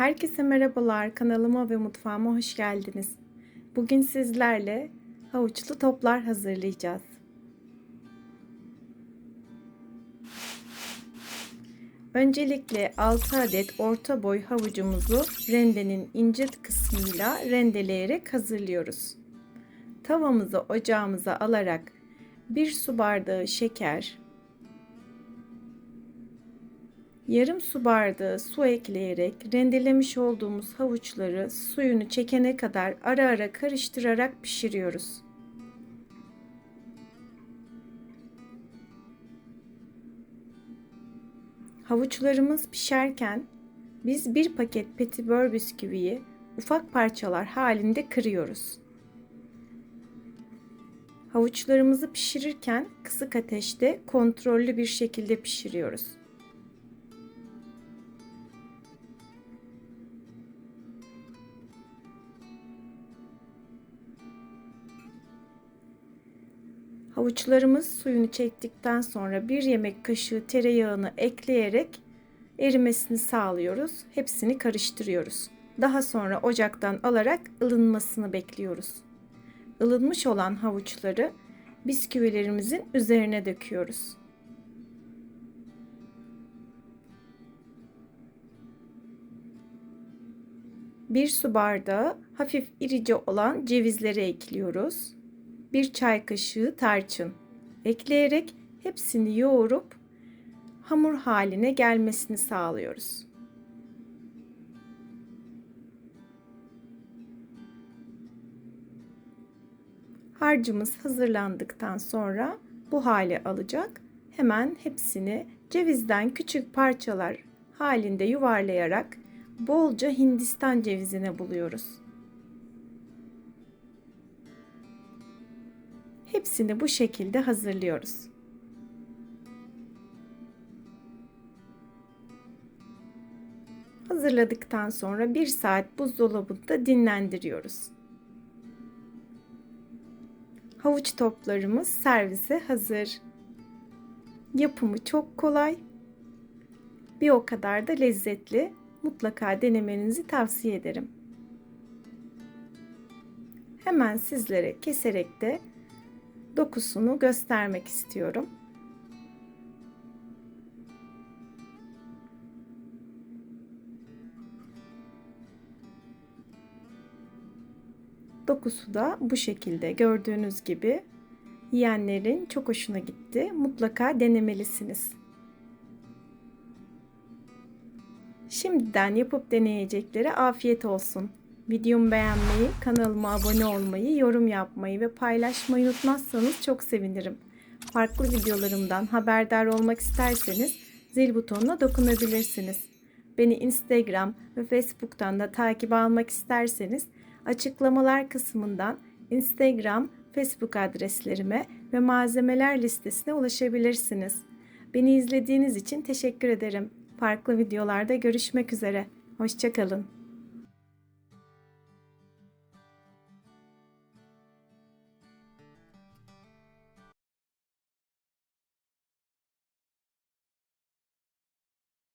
Herkese merhabalar. Kanalıma ve mutfağıma hoş geldiniz. Bugün sizlerle havuçlu toplar hazırlayacağız. Öncelikle 6 adet orta boy havucumuzu rendenin ince kısmıyla rendeleyerek hazırlıyoruz. Tavamızı ocağımıza alarak 1 su bardağı şeker, yarım su bardağı su ekleyerek rendelemiş olduğumuz havuçları suyunu çekene kadar ara ara karıştırarak pişiriyoruz. Havuçlarımız pişerken biz bir paket petibör bisküviyi ufak parçalar halinde kırıyoruz. Havuçlarımızı pişirirken kısık ateşte kontrollü bir şekilde pişiriyoruz. Havuçlarımız suyunu çektikten sonra bir yemek kaşığı tereyağını ekleyerek erimesini sağlıyoruz. Hepsini karıştırıyoruz. Daha sonra ocaktan alarak ılınmasını bekliyoruz. Ilınmış olan havuçları bisküvilerimizin üzerine döküyoruz. Bir su bardağı hafif irice olan cevizleri ekliyoruz. 1 çay kaşığı tarçın ekleyerek hepsini yoğurup hamur haline gelmesini sağlıyoruz. Harcımız hazırlandıktan sonra bu hale alacak. Hemen hepsini cevizden küçük parçalar halinde yuvarlayarak bolca Hindistan cevizine buluyoruz. Hepsini bu şekilde hazırlıyoruz. Hazırladıktan sonra 1 saat buzdolabında dinlendiriyoruz. Havuç toplarımız servise hazır. Yapımı çok kolay. Bir o kadar da lezzetli. Mutlaka denemenizi tavsiye ederim. Hemen sizlere keserek de dokusunu göstermek istiyorum. Dokusu da bu şekilde gördüğünüz gibi yiyenlerin çok hoşuna gitti. Mutlaka denemelisiniz. Şimdiden yapıp deneyeceklere afiyet olsun. Videomu beğenmeyi, kanalıma abone olmayı, yorum yapmayı ve paylaşmayı unutmazsanız çok sevinirim. Farklı videolarımdan haberdar olmak isterseniz zil butonuna dokunabilirsiniz. Beni Instagram ve Facebook'tan da takip almak isterseniz açıklamalar kısmından Instagram, Facebook adreslerime ve malzemeler listesine ulaşabilirsiniz. Beni izlediğiniz için teşekkür ederim. Farklı videolarda görüşmek üzere. Hoşçakalın.